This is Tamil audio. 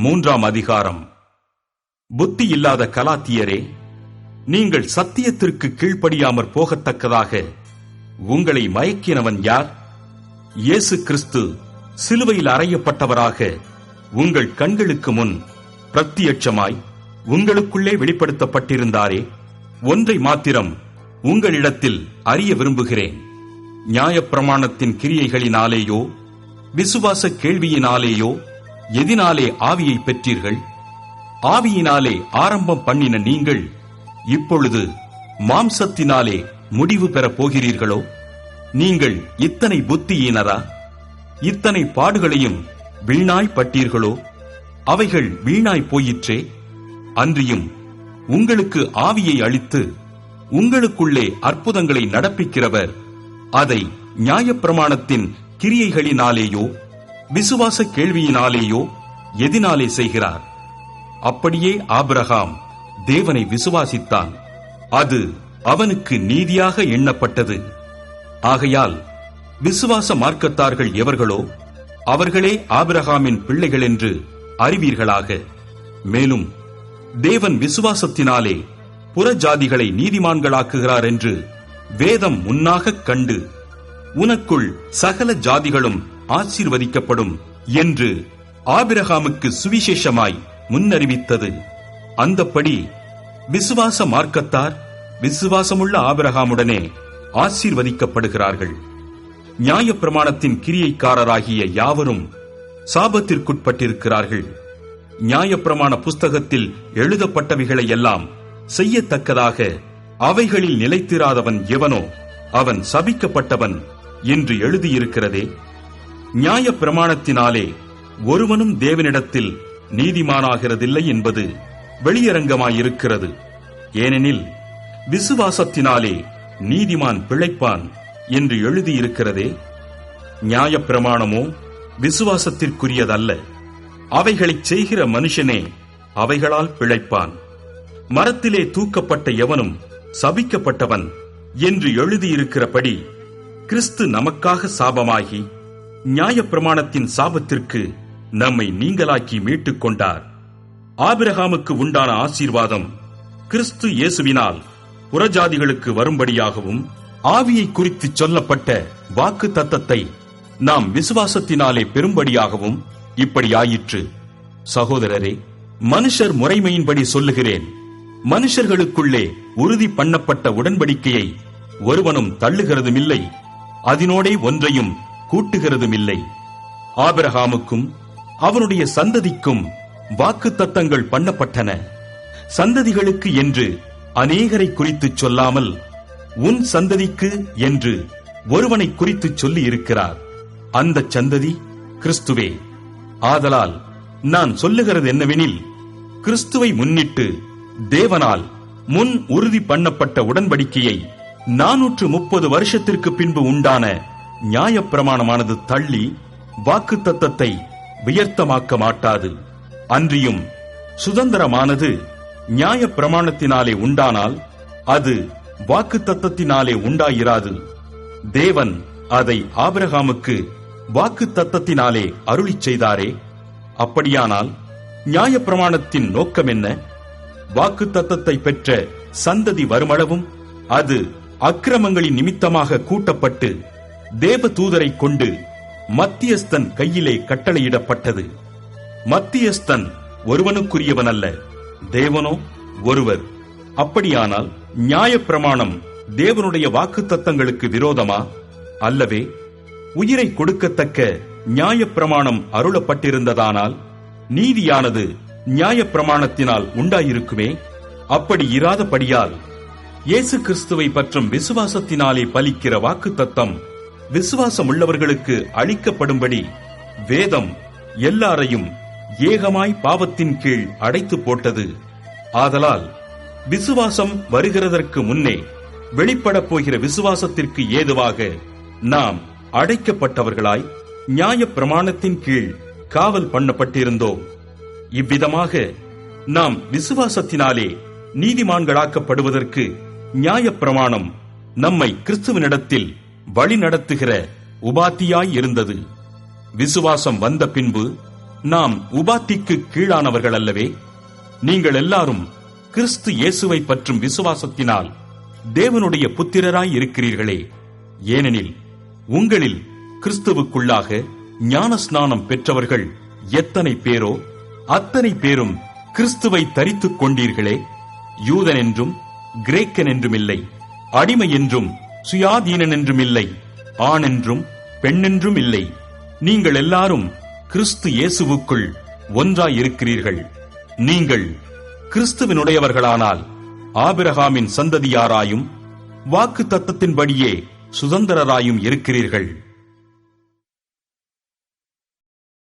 மூன்றாம் அதிகாரம். புத்தி இல்லாத கலாத்தியரே நீங்கள் சத்தியத்திற்கு கீழ்ப்படியாமற் போகத்தக்கதாக உங்களை மயக்கினவன் யார்? இயேசு கிறிஸ்து சிலுவையில் அறையப்பட்டவராக உங்கள் கண்களுக்கு முன் பிரத்தியட்சமாய் உங்களுக்குள்ளே வெளிப்படுத்தப்பட்டிருந்தாரே ஒன்றை மாத்திரம் உங்களிடத்தில் அறிய விரும்புகிறேன். நியாயப்பிரமாணத்தின் கிரியைகளினாலேயோ விசுவாச கேள்வியினாலேயோ எதினாலே ஆவியை பெற்றீர்கள்? ஆவியினாலே ஆரம்பம் பண்ணின நீங்கள் இப்பொழுது மாம்சத்தினாலே முடிவு பெறப் போகிறீர்களோ? நீங்கள் இத்தனை புத்தியினரா? இத்தனை பாடுகளையும் வீணாய் பட்டீர்களோ? அவைகள் வீணாய் போயிற்றே? அன்றியும் உங்களுக்கு ஆவியை அளித்து உங்களுக்குள்ளே அற்புதங்களை நடப்பிக்கிறவர் அதை நியாயப்பிரமாணத்தின் கிரியைகளினாலேயோ விசுவாச கேள்வியினாலேயோ எதினாலே செய்கிறார். அப்படியே ஆபிரகாம் தேவனை விசுவாசித்தான். அது அவனுக்கு நீதியாக எண்ணப்பட்டது. ஆகையால் விசுவாச மார்க்கத்தார்கள் எவர்களோ அவர்களே ஆபிரகாமின் பிள்ளைகள் என்று அறிவீர்களாக. மேலும் தேவன் விசுவாசத்தினாலே புறஜாதிகளை நீதிமான்களாக்குகிறார் என்று வேதம் முன்னாகக் கண்டு உனக்குள் சகல ஜாதிகளும் ஆசீர்வதிக்கப்படும் என்று ஆபிரகாமுக்கு சுவிசேஷமாய் முன்னறிவித்தது. அந்தப்படி விசுவாச மார்க்கத்தார் விசுவாசமுள்ள ஆபிரகாமுடனே ஆசீர்வதிக்கப்படுகிறார்கள். நியாயப்பிரமாணத்தின் கிரியைக்காரராகிய யாவரும் சாபத்திற்குட்பட்டிருக்கிறார்கள். நியாயப்பிரமாண புஸ்தகத்தில் எழுதப்பட்டவைகளை எல்லாம் செய்யத்தக்கதாக அவைகளில் நிலைத்திராதவன் எவனோ அவன் சபிக்கப்பட்டவன் என்று எழுதியிருக்கிறதே. நியாய பிரமாணத்தினாலே ஒருவனும் தேவனிடத்தில் நீதிமானாகிறதில்லை என்பது வெளியரங்கமாயிருக்கிறது. ஏனெனில் விசுவாசத்தினாலே நீதிமான் பிழைப்பான் என்று எழுதியிருக்கிறதே. நியாயப் பிரமாணமோ விசுவாசத்திற்குரியதல்ல. அவைகளைச் செய்கிற மனுஷனே அவைகளால் பிழைப்பான். மரத்திலே தூக்கப்பட்ட எவனும் சபிக்கப்பட்டவன் என்று எழுதியிருக்கிறபடி கிறிஸ்து நமக்காக சாபமாகி நியாயப்பிரமாணத்தின் சாபத்திற்கு நம்மை நீங்களாக்கி மீட்டுக் கொண்டார். ஆபிரகாமுக்கு உண்டான ஆசீர்வாதம் கிறிஸ்து இயேசுவினால் புறஜாதிகளுக்கு வரும்படியாகவும் ஆவியை குறித்து சொல்லப்பட்ட வாக்கு தத்தத்தை நாம் விசுவாசத்தினாலே பெரும்படியாகவும் இப்படி ஆயிற்று சகோதரரே மனுஷர் முறைமையின்படி சொல்லுகிறேன். மனுஷர்களுக்குள்ளே உறுதி பண்ணப்பட்ட உடன்படிக்கையை ஒருவனும் தள்ளுகிறதுமில்லை. அதனோடே ஒன்றையும் கூட்டுகிறதும் இல்லை ஆபிரகாமுக்கும் அவனுடைய சந்ததிக்கும் வாக்கு தத்தங்கள் பண்ணப்பட்டன. சந்ததிகளுக்கு என்று அநேகரை குறித்து சொல்லாமல் உன் சந்ததிக்கு என்று ஒருவனை குறித்து சொல்லி இருக்கிறார். அந்த சந்ததி கிறிஸ்துவே. ஆதலால் நான் சொல்லுகிறது என்னவெனில் கிறிஸ்துவை முன்னிட்டு தேவனால் முன் உறுதி பண்ணப்பட்ட உடன்படிக்கையை நானூற்று முப்பது வருஷத்திற்கு பின்பு உண்டான நியாயப்பிரமாணமானது தள்ளி வாக்கு தத்தத்தை வியர்த்தமாக்க மாட்டாது. அன்றியும் சுதந்திரமானது நியாயப்பிரமாணத்தினாலே உண்டானால் அது வாக்கு தத்தத்தினாலே உண்டாயிராது. தேவன் அதை ஆபிரகாமுக்கு வாக்கு தத்தத்தினாலே அருளிச் செய்தாரே. அப்படியானால் நியாயப்பிரமாணத்தின் நோக்கம் என்ன? வாக்கு தத்தத்தை பெற்ற சந்ததி வருமளவும் அது அக்கிரமங்களின் நிமித்தமாக கூட்டப்பட்டு தேவ தூதரை கொண்டு மத்தியஸ்தன் கையிலே கட்டளையிடப்பட்டது. மத்தியஸ்தன் ஒருவனுக்குரியவன் அல்ல தேவனோ ஒருவர். அப்படியானால் நியாயப்பிரமாணம் தேவனுடைய வாக்கு தத்தங்களுக்கு விரோதமா? அல்லவே உயிரை கொடுக்கத்தக்க நியாயப்பிரமாணம் அருளப்பட்டிருந்ததானால் நீதியானது நியாயப்பிரமாணத்தினால் உண்டாயிருக்குமே? அப்படி இராதபடியால் இயேசு கிறிஸ்துவை பற்றும் விசுவாசத்தினாலே பலிக்கிற வாக்கு தத்தம் விசுவாசம் உள்ளவர்களுக்கு அளிக்கப்படும்படி வேதம் எல்லாரையும் ஏகமாய் பாவத்தின் கீழ் அடைத்து போட்டது. ஆதலால் விசுவாசம் வருகிறதற்கு முன்னே வெளிப்படப் போகிற விசுவாசத்திற்கு ஏதுவாக நாம் அடைக்கப்பட்டவர்களாய் நியாய பிரமாணத்தின் கீழ் காவல் பண்ணப்பட்டிருந்தோம். இவ்விதமாக நாம் விசுவாசத்தினாலே நீதிமான்களாக்கப்படுவதற்கு நியாய பிரமாணம் நம்மை கிறிஸ்துவனிடத்தில் வழி நடத்துகிற உபாத்தியாய் இருந்தது. விசுவாசம் வந்த பின்பு நாம் உபாத்திக்கு கீழானவர்கள் அல்லவே நீங்கள் எல்லாரும் கிறிஸ்து இயேசுவை பற்றும் விசுவாசத்தினால் தேவனுடைய புத்திரராய் இருக்கிறீர்களே. ஏனெனில் உங்களில் கிறிஸ்துவுக்குள்ளாக ஞானஸ்நானம் பெற்றவர்கள் எத்தனை பேரோ அத்தனை பேரும் கிறிஸ்துவை தரித்துக் கொண்டீர்களே. யூதன் என்றும் கிரேக்கன் என்றும் இல்லை அடிமை என்றும் சுயாதீனன் என்றும் இல்லை ஆண் என்றும் பெண்ணென்றும் இல்லை. நீங்கள் எல்லாரும் கிறிஸ்து இயேசுவுக்குள் ஒன்றாயிருக்கிறீர்கள். நீங்கள் கிறிஸ்துவினுடையவர்களானால் ஆபிரகாமின் சந்ததியாராயும் வாக்கு தத்தத்தின்படியே சுதந்திரராயும் இருக்கிறீர்கள்.